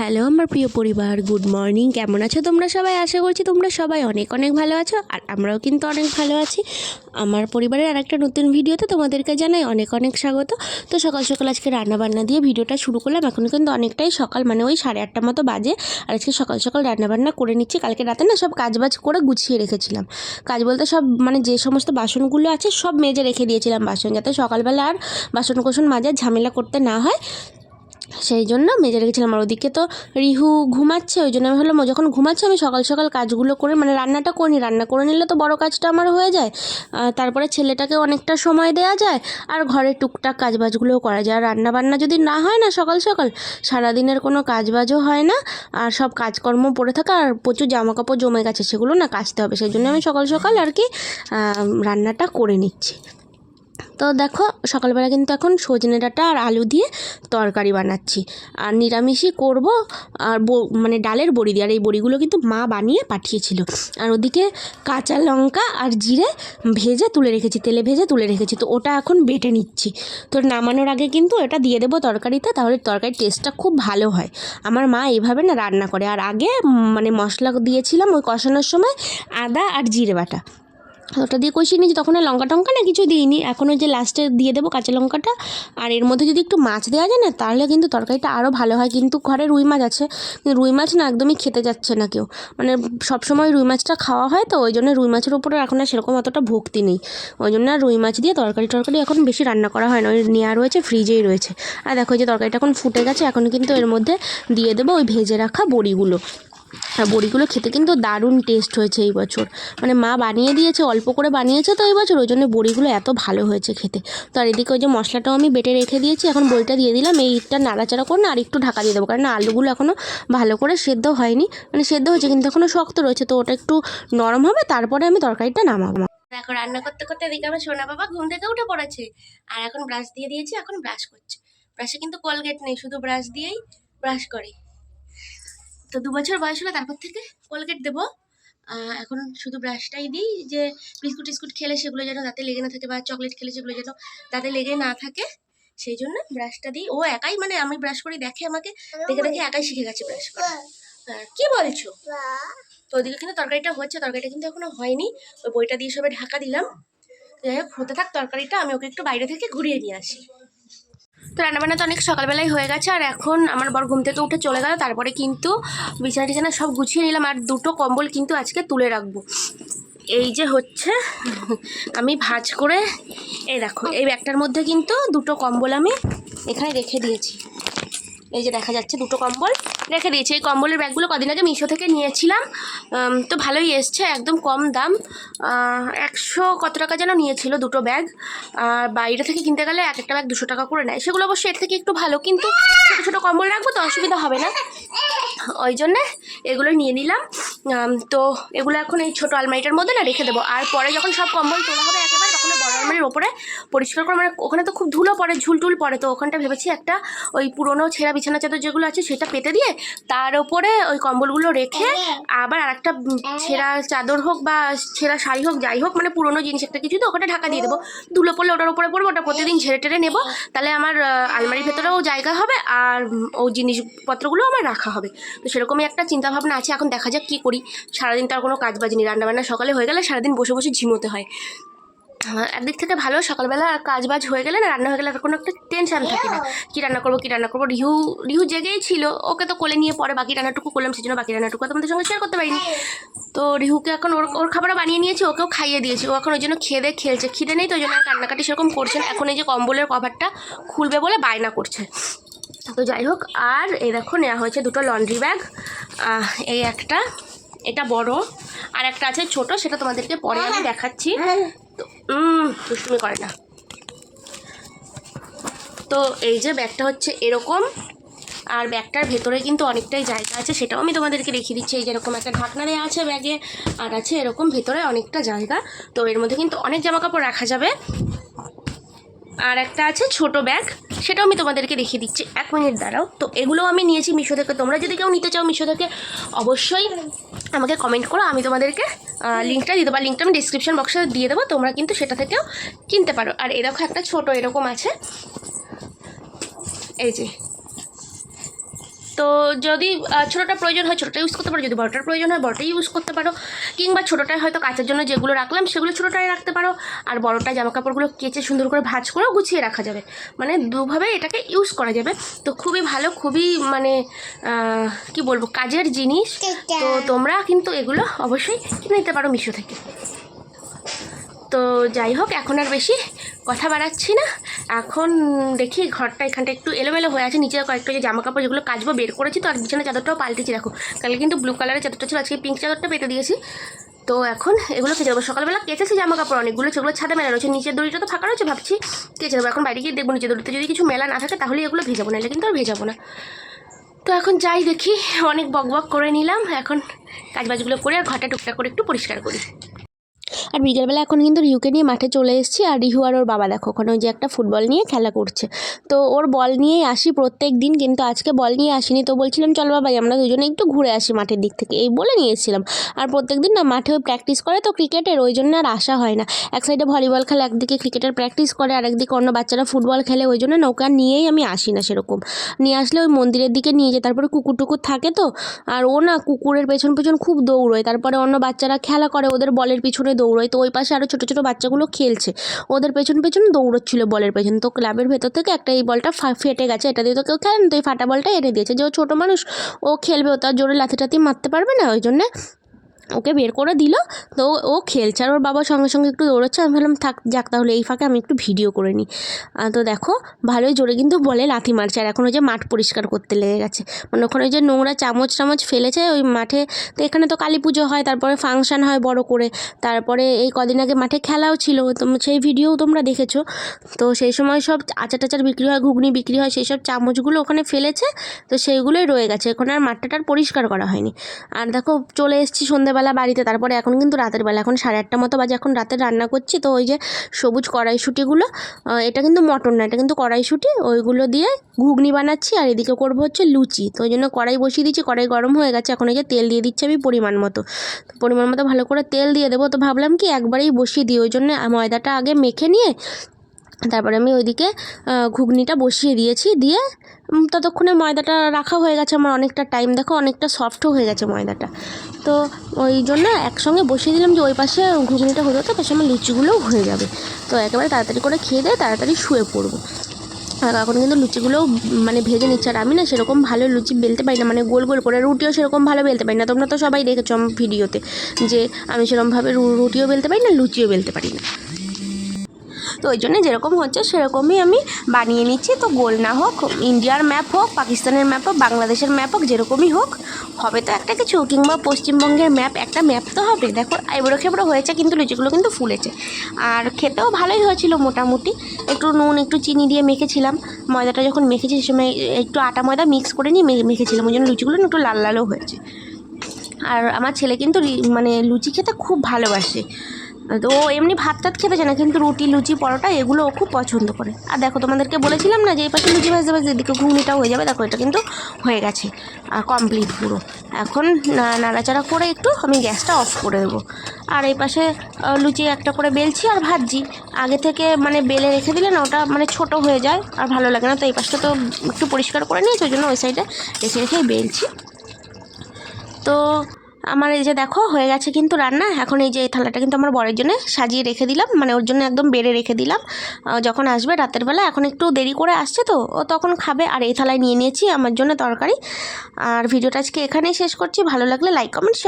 Hello, আমার প্রিয় পরিবার, গুড মর্নিং। কেমন আছো তোমরা সবাই? আশা করছি তোমরা সবাই অনেক অনেক ভালো আছো, আর আমরাও কিন্তু অনেক ভালো আছি। আমার পরিবারের আরেকটা নতুন ভিডিওতে তোমাদেরকে জানাই অনেক অনেক স্বাগত। তো সকাল সকাল আজকে রান্নাবান্না দিয়ে ভিডিওটা শুরু করলাম। এখন কিন্তু অনেকটাই সকাল মানে ওই সাড়ে আটটা মতো বাজে। আর আজকে সকাল সকাল রান্নাবান্না করে নিচ্ছি। কালকে রাতে না সব কাজ বাজ করে গুছিয়ে রেখেছিলাম। কাজ বলতে সব মানে যে সমস্ত বাসনগুলো আছে সব মেজে রেখে দিয়েছিলাম বাসন, যাতে সকালবেলা আর বাসন কোসন মাজার ঝামেলা করতে না হয়। সেই জন্য মেজে রেখেছিলাম আর ওদিকে তো রিহু ঘুমাচ্ছে, ওই জন্য আমি ভাবলাম যখন ঘুমাচ্ছে আমি সকাল সকাল কাজগুলো করে মানে রান্নাটা করে নিই। রান্না করে নিলে তো বড় কাজটা আমার হয়ে যায়। তারপরে ছেলেটাকে অনেকটা সময় দেওয়া যায়, আর ঘরে টুকটাক কাজবাজগুলোও করা যায়। আর রান্না বান্না যদি না হয় না সকাল সকাল, সারাদিনের কোনো কাজবাজও হয় না, আর সব কাজকর্ম পড়ে থাকা, আর প্রচুর জামা কাপড় জমে গেছে, সেগুলো না কাচতে হবে। সেই জন্য আমি সকাল সকাল আর কি রান্নাটা করে নিচ্ছি। তো দেখো, সকালবেলা কিন্তু এখন সজনে ডাঁটা আর আলু দিয়ে তরকারি বানাচ্ছি। আর নিরামিষই করব আর মানে ডালের বড়ি দিয়ে। আর এই বড়িগুলো কিন্তু মা বানিয়ে পাঠিয়েছিল। আর ওদিকে কাঁচা লঙ্কা আর জিরে ভেজে তুলে রেখেছি, তেলে ভেজে তুলে রেখেছি। তো ওটা এখন বেটে নিচ্ছি। তো নামানোর আগে কিন্তু এটা দিয়ে দেবো তরকারিতে, তাহলে তরকারির টেস্টটা খুব ভালো হয়। আমার মা এইভাবে না রান্না করে। আর আগে মানে মশলা দিয়েছিলাম ওই কষানোর সময় আদা আর জিরে বাটা। ওটা দিয়ে কষিয়ে নিয়েছি, তখন লঙ্কা টঙ্কা না কিছু দিইনি। এখন ওই যে লাস্টে দিয়ে দেবো কাঁচা লঙ্কাটা, আর এর মধ্যে যদি একটু মাছ দেওয়া যায় না, তাহলে কিন্তু তরকারিটা আরও ভালো হয়। কিন্তু ঘরে রুই মাছ আছে রুই মাছ না একদমই খেতে যাচ্ছে না কেউ। মানে সবসময় রুই মাছটা খাওয়া হয় তো, ওই জন্য রুই মাছের উপরে এখন আর সেরকম অতটা ভক্তি নেই। ওই জন্য রুই মাছ দিয়ে তরকারি টরকারি এখন বেশি রান্না করা হয় না। ওই নেওয়া রয়েছে ফ্রিজেই রয়েছে। আর দেখো যে তরকারিটা এখন ফুটে গেছে, এখন কিন্তু এর মধ্যে দিয়ে দেবো ওই ভেজে রাখা বড়িগুলো। বড়িগুলো খেতে কিন্তু দারুণ টেস্ট হয়েছে এই বছর। মানে মা বানিয়ে দিয়েছে, অল্প করে বানিয়েছে তো এই বছর, ওই জন্য বড়িগুলো এত ভালো হয়েছে খেতে। তো আর এদিকে ওই যে মশলাটাও আমি বেটে রেখে দিয়েছি, এখন বড়িটা দিয়ে দিলাম, এইটা নাড়াচাড়া করে না আর একটু ঢাকা দিয়ে দেবো, কারণ আলুগুলো এখনও ভালো করে সেদ্ধ হয়নি। মানে সেদ্ধ হয়েছে, কিন্তু এখনও শক্ত রয়েছে, তো ওটা একটু নরম হবে, তারপরে আমি তরকারিটা নামাবো। দেখো রান্না করতে করতে এদিকে আমার সোনা বাবা ঘুম থেকে উঠে পড়েছে, আর এখন ব্রাশ দিয়ে দিয়েছি, এখন ব্রাশ করছে। ব্রাশে কিন্তু কলগেট নেই, শুধু ব্রাশ দিয়েই ব্রাশ করে। তো দু বছর বয়স হলে, তারপর থেকে কোলগেট দেবো। এখন শুধু ব্রাশটাই দিই, যে বিস্কুট টিস্কুট খেলে সেগুলো যেন দাঁতে লেগে না থাকে বা চকলেট খেলে সেগুলো যেন দাঁতে লেগে না থাকে, সেই জন্য ব্রাশটা দিই। ও একাই মানে আমি ব্রাশ করি, দেখে আমাকে, দেখে দেখে একাই শিখে গেছে ব্রাশ করা। কি বলছো? তো ওদিকে কিন্তু তরকারিটা হচ্ছে, তরকারিটা কিন্তু এখনও হয়নি। ওই বইটা দিয়ে সবে ঢাকা দিলাম। যাই হোক, হতে থাক তরকারিটা, আমি ওকে একটু বাইরে থেকে ঘুরিয়ে নিয়ে আসি। তো রান্নাবান্না তো অনেক সকালবেলায় হয়ে গেছে, আর এখন আমার বর ঘুম থেকে উঠে চলে গেল, তারপরে কিন্তু বিছানা টিছানা সব গুছিয়ে নিলাম, আর দুটো কম্বল কিন্তু আজকে তুলে রাখব। এই যে হচ্ছে, আমি ভাজ করে, এই দেখো, এই ব্যাগটার মধ্যে কিন্তু দুটো কম্বল আমি এখানে রেখে দিয়েছি। এই যে দেখা যাচ্ছে দুটো কম্বল রেখে দিয়েছি। এই কম্বলের ব্যাগগুলো কদিন আগে মিশো থেকে নিয়েছিলাম। তো ভালোই এসছে, একদম কম দাম। একশো কত টাকা যেন নিয়েছিল দুটো ব্যাগ। আর বাইরে থেকে কিনতে গেলে এক একটা ব্যাগ দুশো টাকা করে নেয়। সেগুলো অবশ্য এর থেকে একটু ভালো, কিন্তু ছোটো ছোটো কম্বল রাখব তো অসুবিধা হবে না। ওই জন্যে এগুলো নিয়ে নিলাম। তো এগুলো এখন এই ছোটো আলমারিটার মধ্যে না রেখে দেবো। আর পরে যখন সব কম্বল তোলা হবে একেবারে তখন ওই বড় আলমারির ওপরে পরিষ্কার করে মানে ওখানে তো খুব ধুলো পড়ে ঝুলটুল পড়ে তো ওখানটা ভেবেছি একটা ওই পুরোনো ছেঁড়া বিছানা চাদর যেগুলো আছে সেটা পেতে দিয়ে তার ওপরে ওই কম্বলগুলো রেখে আবার আরেকটা উম, ছেঁড়া চাদর হোক বা ছেঁড়া শাড়ি হোক যাই হোক মানে পুরোনো জিনিস একটা কিছু তো ওখানে ঢাকা দিয়ে দেবো। ধুলো পড়লে ওটার ওপরে পড়ব ওটা প্রতিদিন ঝেড়ে টেড়ে নেব। তাহলে আমার আলমারির ভেতরেও জায়গা হবে আর ওই জিনিসপত্রগুলো আমার রাখা হবে। তো সেরকমই একটা চিন্তা ভাবনা আছে এখন দেখা যাক কী করি। সারাদিন তো আর কোনো কাজ বাজ নেই রান্নাবান্না সকালে হয়ে গেলে সারাদিন বসে বসে ঝিমোতে হয়। একদিক থেকে ভালো সকালবেলা কাজ বাজ হয়ে গেলে না রান্না হয়ে গেলে কোনো একটা টেনশন থাকে না। কী রান্না করব কী রান্না করব? রিহু রিহু জেগেই ছিল ওকে তো কোলে নিয়ে পরে বাকি রান্নাটুকু করলাম সেই জন্য বাকি রান্নাটুকু তোমাদের সঙ্গে শেয়ার করতে পারিনি। তো রিহুকে এখন ওর ওর খাবারও বানিয়ে নিয়েছি ওকেও খাইয়ে দিয়েছি ও এখন ওই জন্য খেয়ে দিয়ে খেলছে খিদে নেই তো ওই জন্য আর কান্নাকাটি সেরকম করছে না। এখন এই যে কম্বলের কভারটা খুলবে বলে বায়না করছে। তো যাই হোক আর এই দেখো নেওয়া হয়েছে দুটো লন্ড্রি ব্যাগ এই একটা এটা বড় আর একটা আছে ছোট সেটা তোমাদেরকে পরে আমি দেখাচ্ছি। উম, দুষ্টুমি করে না। তো এই যে ব্যাগটা হচ্ছে এরকম, আর ব্যাগটার ভেতরে কিন্তু অনেকটাই জায়গা আছে, সেটাও আমি তোমাদেরকে দেখিয়ে দিচ্ছি। এই যেরকম একটা ঢাকনা দেওয়া আছে ব্যাগে, আর আছে এরকম ভেতরে অনেকটা জায়গা। তো এর মধ্যে কিন্তু অনেক জামা কাপড় রাখা যাবে। আর একটা আছে ছোট ব্যাগ, সেটাও আমি তোমাদেরকে দেখিয়ে দিচ্ছি। এক মিনিট দাঁড়াও। তো এগুলো আমি নিয়েছি মিশো থেকে তোমরা যদি কেউ নিতে চাও মিশো থেকে অবশ্যই আমাকে কমেন্ট করো, আমি তোমাদেরকে লিঙ্কটা দিয়ে দেবো। আর লিঙ্কটা আমি ডিসক্রিপশন বক্সে দিয়ে দেবো, তোমরা কিন্তু সেটা থেকেও কিনতে পারো। আর এরকম একটা ছোট এরকম আছে। এই যে তো যদি ছোটোটা প্রয়োজন হয় ছোটোটা ইউজ করতে পারো। যদি বড়টার প্রয়োজন হয় বড়টাই ইউজ করতে পারো। কিংবা ছোটোটায় হয়তো কাচের জন্য যেগুলো রাখলাম সেগুলো ছোটোটায় রাখতে পারো। আর বড়টা জামা কাপড়গুলো কেচে সুন্দর করে ভাঁজ করেও গুছিয়ে রাখা যাবে। মানে দুভাবে এটাকে ইউজ করা যাবে। তো খুবই ভালো খুবই মানে কি বলব কাজের জিনিস। তো তোমরা কিন্তু এগুলো অবশ্যই কিনে নিতে পারো মিশো থেকে। তো যাই হোক এখন আর বেশি কথা বাড়াচ্ছি না। এখন দেখি ঘরটা এখানটা একটু এলোমেলো হয়ে আছে নিচে কয়েকটা যে জামা কাপড় যেগুলো কাচবো, বের করেছি তো, আর বিছানা চাদরটাও পাল্টেছি, দেখো। কালকে কিন্তু ব্লু কালারের চাদরটা ছিল, আজকে পিঙ্ক চাদরটা পেতে দিয়েছি। তো এখন এগুলো কেচে দেবো। সকালবেলা কেচেছি জামা কাপড় অনেকগুলো, সেগুলো ছাদে মেলা রয়েছে, নিচের দড়িটা তো ফাঁকা রয়েছে, ভাবছি কেচে দেবো। এখন বাইরে গিয়ে দেখব, নিচের দড়িতে যদি কিছু মেলা না থাকে তাহলে এগুলো ভেজাবো না এলে কিন্তু আর ভেজাবো না। তো এখন যাই দেখি, অনেক বক বক করে নিলাম, এখন কাজবাজগুলো করে আর ঘরটা টুকটাক করে একটু পরিষ্কার করি। আর বিকেলবেলা এখন কিন্তু রিহুকে নিয়ে মাঠে চলে এসেছি আর রিহু আর ওর বাবা দেখো, ওখানে ওই যে একটা ফুটবল নিয়ে খেলা করছে। তো ওর বল নিয়েই আসি প্রত্যেক দিন, কিন্তু আজকে বল নিয়ে আসিনি। তো বলছিলাম, চল বাবাই আমরা দুজনে একটু ঘুরে আসি মাঠের দিক থেকে। এই বলে নিয়ে এসেছিলাম আর প্রত্যেক দিন না মাঠে ওই প্র্যাকটিস করে, তো ক্রিকেটের, ওই জন্য আর আসা হয় না। এক সাইডে ভলিবল খেলে একদিকে ক্রিকেটের প্র্যাকটিস করে, আর একদিকে অন্য বাচ্চারা ফুটবল খেলে, ওই জন্য নৌকা নিয়েই আমি আসি না সেরকম। নিয়ে আসলে ওই মন্দিরের দিকে নিয়ে যায় তারপরে কুকুর টুকুর থাকে তো, আর ও না কুকুরের পেছন পেছন খুব দৌড়োয়। তারপরে অন্য বাচ্চারা খেলা করে, ওদের বলের পিছনে দৌড়োয়। তো ওই পাশে আরও ছোটো ছোটো বাচ্চাগুলো খেলছে। ওদের পেছন পেছন দৌড়চ্ছিল বলের পেছন। তো ক্লাবের ভেতর থেকে একটা এই বলটা ফেটে গেছে। এটা দিয়ে তো কেউ খেলেন। তো এই ফাটা বলটা এনে দিয়েছে। যে ও ছোটো মানুষ, ও খেলবে, ও তার জোরে লাথি টাথি মারতে পারবে না। ওই জন্যে ওকে বের করে দিল। তো ও- খেলছে আর ওর বাবা সঙ্গে সঙ্গে একটু দৌড়াচ্ছে। আমি ভাবলাম, থাক, যাক তাহলে এই ফাঁকে আমি একটু ভিডিও করে নিই। তো দেখো, ভালোই জোরে কিন্তু বলে লাথি মারছে। আর এখন ওই যে মাঠ পরিষ্কার করতে লেগে গেছে। মানে ওখানে ওই যে নোংরা চামচ টামচ ফেলেছে ওই মাঠে। তো এখানে তো কালী পুজো হয়, তারপরে ফাংশন হয় বড় করে। তারপরে এই কদিন আগে মাঠে খেলাও ছিল। তো সেই ভিডিও তোমরা দেখেছ। তো সেই সময় সব আচার টাচার বিক্রি হয়, ঘুগনি বিক্রি হয়, সেই সব চামচগুলো ওখানে ফেলেছে। তো সেইগুলোই রয়ে গেছে। এখন আর মাঠটাটা আর পরিষ্কার করা হয়নি। আর দেখো, চলে এসেছি সন্ধেবেলা বাড়িতে, তারপরে এখন কিন্তু রাতের বেলা। এখন সাড়ে আটটা মতো বাজে এখন রাতে রান্না করছি। তো ওই যে সবুজ কড়াইশুঁটিগুলো এটা কিন্তু মটন না, এটা কিন্তু কড়াইশুঁটি। ওইগুলো দিয়ে ঘুগনি বানাচ্ছি আর এদিকে করব হচ্ছে লুচি। তো ওই জন্য কড়াই বসিয়ে দিচ্ছি কড়াই গরম হয়ে গেছে। এখন এই যে তেল দিয়ে দিচ্ছি আমি পরিমাণ মতো। পরিমাণ মতো ভালো করে তেল দিয়ে দেবো। তো ভাবলাম কি একবারেই বসিয়ে দিই, ওই জন্য ময়দাটা আগে মেখে নিয়ে তারপরে আমি ওইদিকে ঘুগনিটা বসিয়ে দিয়েছি, দিয়ে ততক্ষণে ময়দাটা রাখা হয়ে গেছে আমার অনেকটা টাইম দেখো অনেকটা সফটও হয়ে গেছে ময়দাটা। তো ওই জন্য একসঙ্গে বসিয়ে দিলাম যে ওই পাশে ঘুগনিটা হতে হতে পাশে আমার লুচিগুলোও হয়ে যাবে। তো একেবারে তাড়াতাড়ি করে খেয়ে দিয়ে তাড়াতাড়ি শুয়ে পড়ব। আর এখন কিন্তু লুচিগুলোও মানে ভেজে নিচ্ছে আর আমি না সেরকম ভালো লুচি বেলতে পারি না মানে গোল গোল করে রুটিও সেরকম ভালো বেলতে পারি না। তোমরা তো সবাই দেখেছ ভিডিওতে যে আমি সেরকমভাবে রুটিও বেলতে পারি না, লুচিও বেলতে পারি না। তো ওই জন্য যেরকম হচ্ছে সেরকমই আমি বানিয়ে নিচ্ছি। তো গোল না হোক, ইন্ডিয়ার ম্যাপ হোক, পাকিস্তানের ম্যাপ হোক, বাংলাদেশের ম্যাপ হোক, যেরকমই হোক, হবে তো একটা কিছু। কিংবা পশ্চিমবঙ্গের ম্যাপ, একটা ম্যাপ তো হবে। দেখো এবড়ো খেবড়ো হয়েছে কিন্তু লুচিগুলো কিন্তু ফুলেছে। আর খেতেও ভালোই হয়েছিল মোটামুটি। একটু নুন, একটু চিনি দিয়ে মেখেছিলাম। ময়দাটা যখন মেখেছি সে সময় একটু আটা ময়দা মিক্স করে নিয়ে মেখেছিলাম। ওই জন্য লুচিগুলো একটু লাল লালও হয়েছে। আর আমার ছেলে কিন্তু মানে লুচি খেতে খুব ভালোবাসে। তো ও এমনি ভাত টাত খেতে চায় না, কিন্তু রুটি, লুচি, পরোটা এগুলো ও খুব পছন্দ করে। আর দেখো, তোমাদেরকে বলেছিলাম না যে এই পাশে লুচি ভাজতে ভাজতে এদিকে ঘুগনিটাও হয়ে যাবে, দেখো, এটা কিন্তু হয়ে গেছে কমপ্লিট পুরো। এখন নাড়াচাড়া করে একটু আমি গ্যাসটা অফ করে দেবো। আর এই পাশে লুচি একটা করে বেলছি আর ভাজছি। আগে থেকে মানে বেলে রেখে দিলে না, ওটা মানে ছোট হয়ে যায় আর ভালো লাগে না, তো এই পাশটা তো একটু পরিষ্কার করে নিয়েছি, ওই জন্য ওই সাইডে রেখে, রেখেই বেলছি। তো আমার এই যে দেখো, হয়ে গেছে কিন্তু রান্না। এখন এই যে এই থালাটা কিন্তু আমার বরের জন্য সাজিয়ে রেখে দিলাম। মানে ওর জন্য একদম বেড়ে রেখে দিলাম। যখন আসবে রাতের বেলা, এখন একটু দেরি করে আসছে তো, ও তখন খাবে। আর এই থালায় নিয়ে নিয়েছি আমার জন্য তরকারি। আর ভিডিওটা আজকে এখানেই শেষ করছি। ভালো লাগলে লাইক কমেন্ট